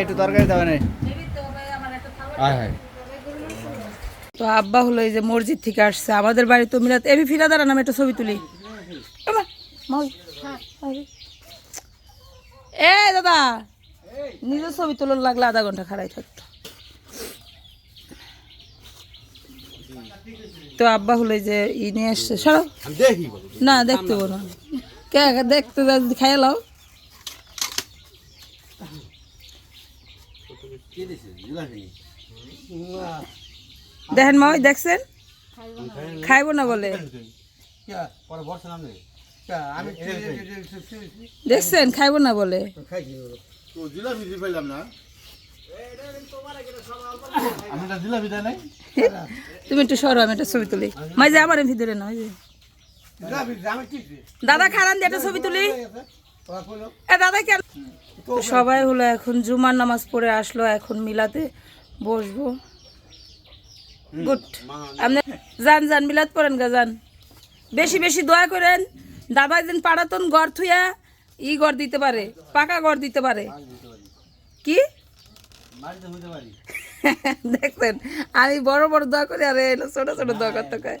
একটু তরকারি তো আব্বা হলো এই যে মসজিদ থেকে আসছে আমাদের বাড়ি তো মিলাত এবি ফিরা দাঁড়ান আমি একটা ছবি তুলি। এ দাদা। নিজের ছবি তোলার লাগলে আধা ঘণ্টা খাড়াই থাকতো। তো আব্বা হলো এই যে ই নিয়ে আসছে সরো। বলো। না দেখতে না কে দেখতে যা খাইয়ে লাও। দেখেন মা দেখছেন? খাইব না বলে। দেখছেন? খাইব না বলে। তুমি একটু সরো, আমি একটা ছবি তুলি। মাঝে আমার ভিতরে না দাদা খারান দিয়ে একটা ছবি তুলি। সবাই হলো এখন জুমার নামাজ পড়ে আসলো এখন মিলাতে বসবো। গুড। আপনি যান যান মিলাদ পড়েন গা যান। বেশি বেশি দয়া করেন। দাদা দিন পাড়াতন গড় থুয়া ই গড় দিতে পারে পাকা গড় দিতে পারে। কি? দেখছেন আমি বড় বড় দোয়া করি আর এলো ছোট ছোট দোয়া করতে কয়।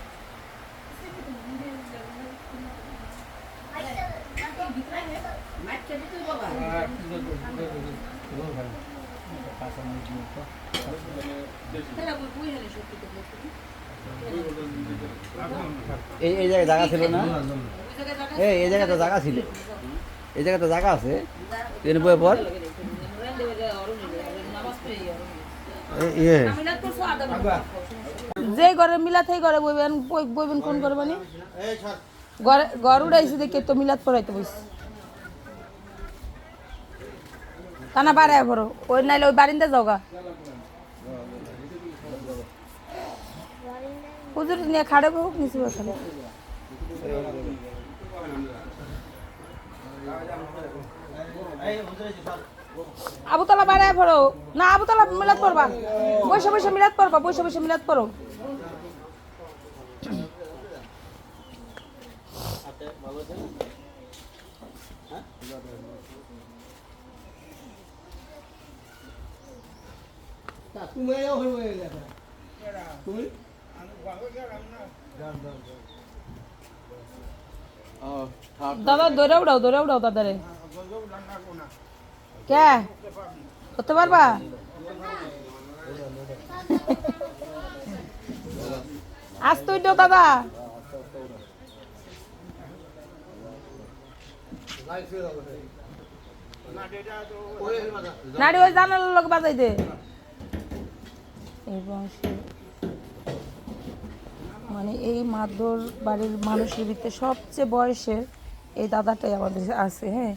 এই এই জায়গায় জায়গা ছিল না? এই এই জায়গায় তো জায়গা ছিল। এই জায়গায় তো জায়গা আছে। ট্রেন বয়ে পর? যে ঘরে মিলাত সেই ঘরে বইবেন। বই- বইবেন কোন ঘরে মানে? ঘরে ঘর উড়াইছে দেখে তো মিলাত পড়াইতে বইস কানা বাড়ায় ভরো ওই নাইলে ওই বারিন্দা যাওগা। খাড়ে বহুক নিচে খালি আবুতলা বাড়ায় ভরো না, আবুতলা মিলাত পড়বা। বসে বসে মিলাত পড়বা, বসে বসে মিলাত পড়ো। দাদা, দৌড়ে উড়াও দৌড়ে উড়াও দাদারে কে? করতে পারবা? আজ তুই তো দাদা। নাড়ি ওই জানালার লোক বাজাই দে এই বংশে। মানে এই মাদর বাড়ির মানুষের ভিতরে সবচেয়ে বয়সের এই দাদাটাই আমাদের আছে হ্যাঁ।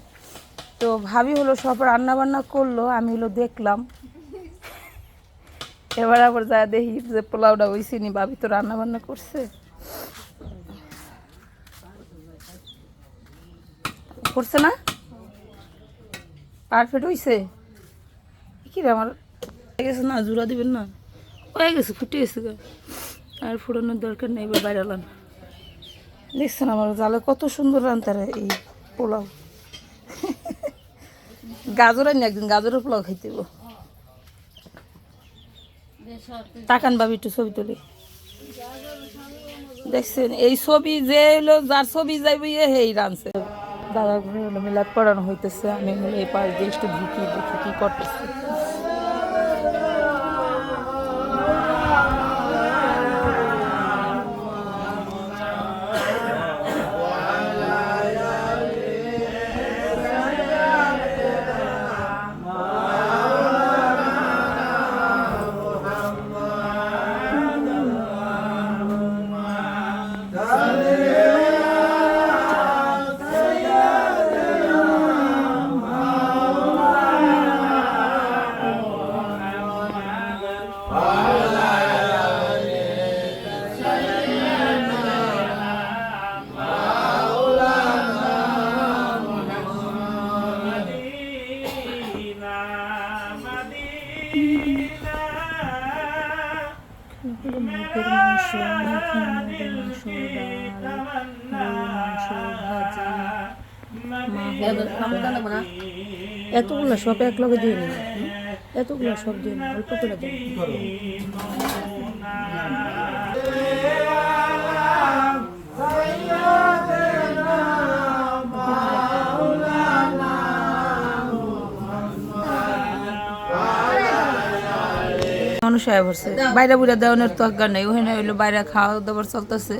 তো ভাবি হলো সব রান্না বান্না করল, আমি হলো দেখলাম। এবার আবার যা দেখি যে পোলাওটা হইছিনি ভাবি তো রান্না বান্না করছে। করছে না? পারফেক্ট হইছে? কি রে আমার? গেছে না, জোড়া দিবেন না? হয়ে গেছে, ফুটে গেছে। আর ফোড়ানোর দরকার নেই, এবার বাইরে আলান দেখছেন আমার জালে কত সুন্দর রান্তারে এই পোলাও। গাজর আনি একদিন, গাজরের পোলাও খাইতে তাকান ভাবি একটু ছবি তুলি। দেখছেন, এই ছবি যে হলো যার ছবি যাইবে ইয়ে হেই রানছে দাদা ঘরে হলো মিলাদ পড়ানো হইতেছে, আমি হলো এই পাশ দিয়ে একটু ঢুকি, দেখি কি করতেছে। এতগুলো সব এক লগে দিয়ে নিন এতগুলো সব দিয়ে অল্প করে? মানুষ আয় ভরছে বাইরে বুড়া দেওয়ানোর তো অজ্ঞান নেই। ওখানে হইল বাইরে খাওয়া দাওয়ার চলতেছে।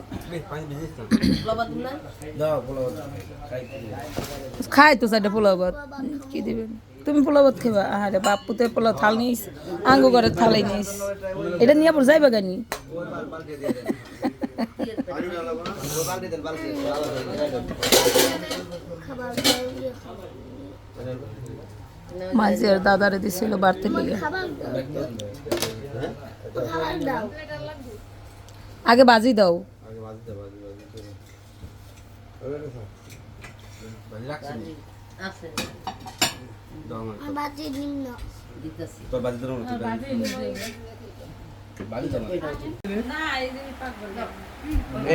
খাই তো সাইডে পোলাও ভাত। কি দিবেন? তুমি পোলাও ভাত খাবা আরে বাপু তো পোলাও থাল নিস আঙ্গু করে থালাই নিস এটা নিয়ে পর যাইবা গানি মাঝে আর দাদারে দিছিল বাড়তে লেগে। আগে বাজি দাও।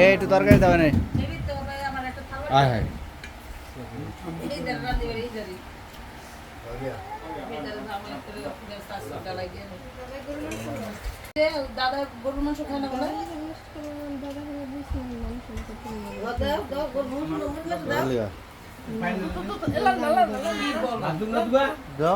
একটু তরকারি দেবে না আয় হায় দাদা গরুর মাংস খায় না বলে দাও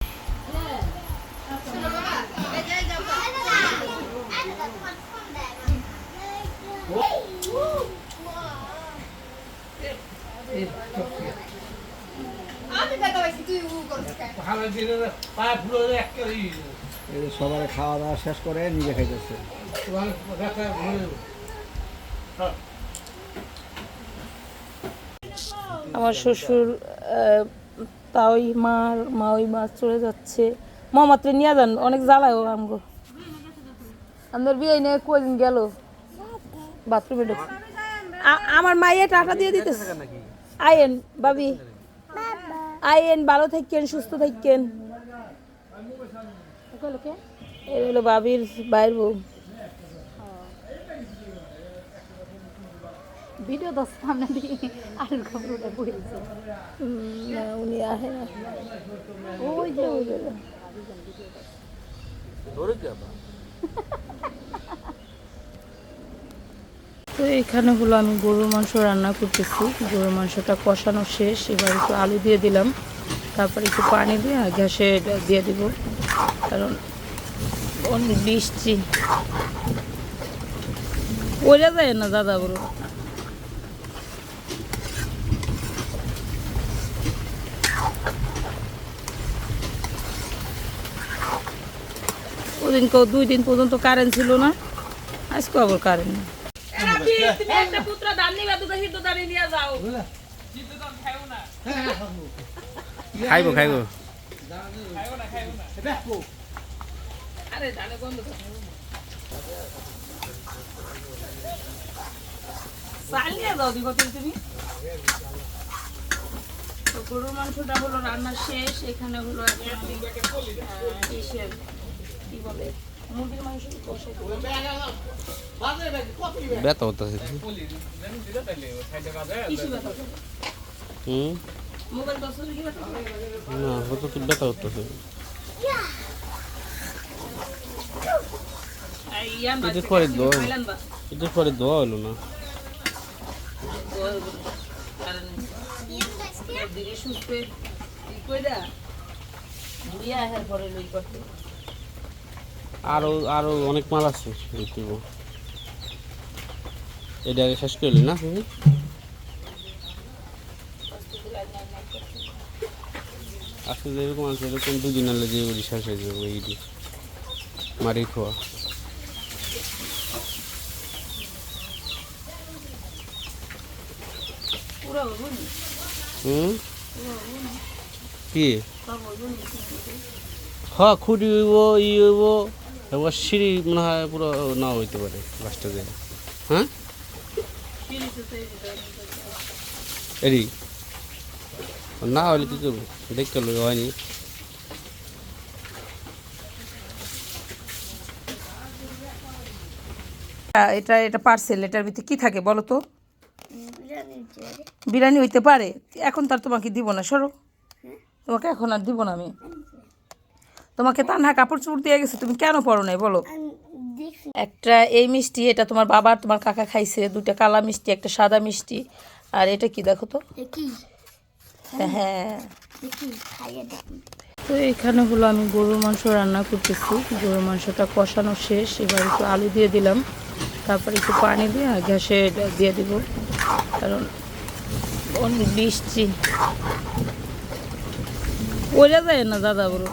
সবার খাওয়া দাওয়া শেষ করে নিজে খাইতেছে। আমার শ্বশুর তাই মার মা ওই মাছ চলে যাচ্ছে। মামাত্রে নিয়ে যান অনেক জ্বালায় ও আমগো। আমাদের বিয়ে নিয়ে কদিন গেল? বাথরুমে ঢুক আমার মাইয়ে টাকা দিয়ে দিতেছে। আইন বাবি আইন ভালো থাকেন সুস্থ থাকেন। এই হলো বাবির বাইর বউ। ভিডিও দশ সামনে দিয়ে না উনি আহে না। ওই যে ওই যে। তো এখানে হলো আমি গরুর মাংস রান্না করতেছি। গরুর মাংসটা কষানো শেষ, এবার একটু আলু দিয়ে দিলাম। তারপর একটু পানি দিয়ে আর গ্যাসে দিয়ে দিব। কারণ অনেক বৃষ্টি ওরা যায় না দাদা বড় ওদিন কেউ দুই দিন পর্যন্ত কারেন্ট ছিল না। আজকে আবার কারেন্ট নেই খাইবো খাইবো চালিয়ে দাও দিব তুমি। তো গরুর মাংসটা হলো রান্না শেষ এখানে হলো কি বলে? ব্যথা হতেছে না। হুম? না হতো তো ব্যথা হতেছে। এটা পরে দোয়া হলো না। দিকে সুস্থে কইরা? ঘুরিয়া আসার পরে লই করতে আরও আরও অনেক মাল আছে দেখব এটা আগে শেষ করলি না তুমি আজকে যেরকম আছে এরকম দুদিন আলে যে করি শেষ হয়ে যাবে এইটি মারি খোয়া। হুম? কি? হবুনি হ্যাঁ হইব ই হইব। এবার সিঁড়ি মনে হয় পুরো না হইতে পারে লাস্টে যে হ্যাঁ? এরি। না হলে কি করব? দেখতে লোক হয়নি। এটা এটা পার্সেল এটার ভিতরে কি থাকে বলো তো? বিরিয়ানি হইতে পারে। এখন তার তোমাকে দিব না সরো। তোমাকে এখন আর দিব না আমি তোমাকে তানহা কাপড় চোপড় দিয়ে গেছে তুমি কেন পরো নাই বলো? একটা এই মিষ্টি এটা তোমার বাবার তোমার কাকা খাইছে দুটা কালা মিষ্টি একটা সাদা মিষ্টি। আর এটা কি দেখো তো? হ্যাঁ দেখি তো এখানে হলো আমি গরুর মাংস রান্না করতেছি। গরুর মাংসটা কষানো শেষ এবার একটু আলু দিয়ে দিলাম। তারপর একটু পানি দিয়ে গ্যাসে এটা দিয়ে দিব। কারণ অনেক বৃষ্টি ওরা যায় না দাদা বলো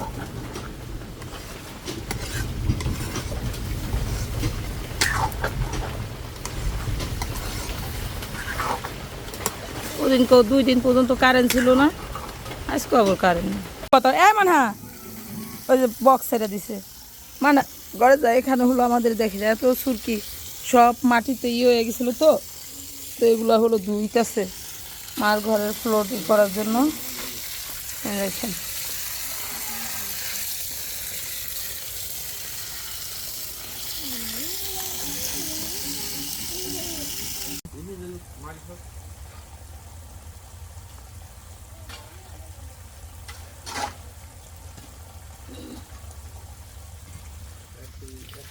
ওদিন কেউ দুই দিন পর্যন্ত কারেন্ট ছিল না। আজকে আবার কারেন্ট কত? এ হ্যাঁ ওই যে বক্স ছেড়ে দিছে। মানে গড়ে যায় এখানে হলো আমাদের, দেখে যায় এত সুরকি। সব মাটিতে ইয়ে হয়ে গেছিল তো। তো এগুলো হলো দুইটাছে মার ঘরের ফ্লোর করার জন্য। দেখেন।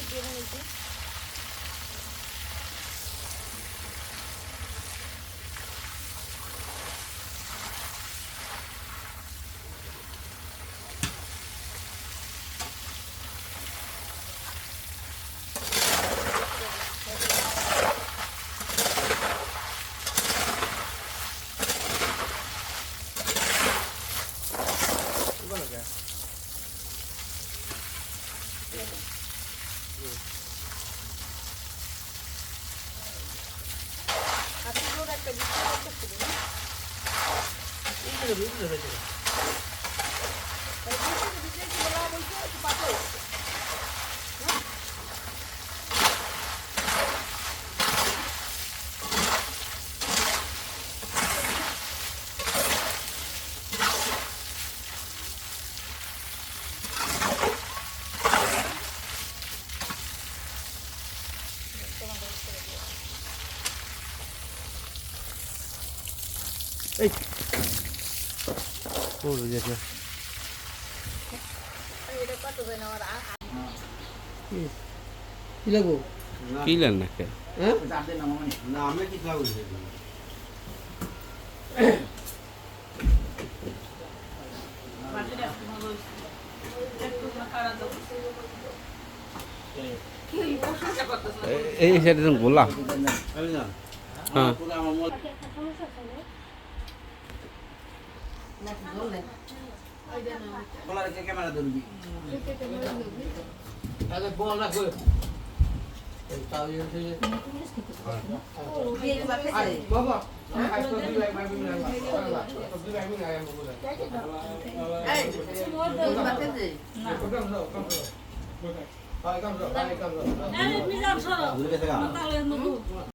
একটু বেড়ে নিয়েছি Ei! পড়ে গেছে কি লাগবো কিলেন নাকি? হ্যাঁ? না আমি কি খাব? এই যেন গোলা হ্যাঁ। পুরো আমার মন বলা রেখে ক্যামেরা